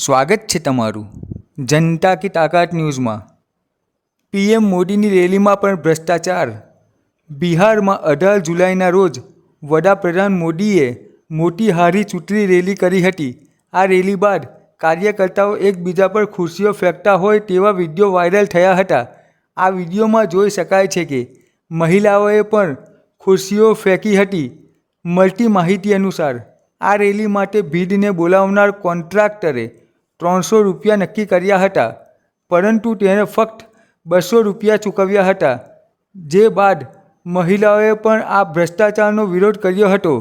સ્વાગત છે તમારું જનતા કી તાકાત ન્યૂઝમાં. પીએમ મોદીની રેલીમાં પણ ભ્રષ્ટાચાર. બિહારમાં અઢાર જુલાઈના રોજ વડાપ્રધાન મોદીએ મોટી હારી ચૂંટણી રેલી કરી હતી. આ રેલી બાદ કાર્યકર્તાઓ એકબીજા પર ખુરશીઓ ફેંકતા હોય તેવા વીડિયો વાયરલ થયા હતા. આ વિડીયોમાં જોઈ શકાય છે કે મહિલાઓએ પણ ખુરશીઓ ફેંકી હતી મળતી માહિતી અનુસાર. આ રેલી માટે ભીડને બોલાવનાર કોન્ટ્રાક્ટરે ત્રણસો રૂપિયા નક્કી કર્યા હતા, પરંતુ તેણે ફક્ત બસો રૂપિયા ચૂકવ્યા હતા. જે બાદ મહિલાઓએ પણ આ ભ્રષ્ટાચારનો વિરોધ કર્યો હતો.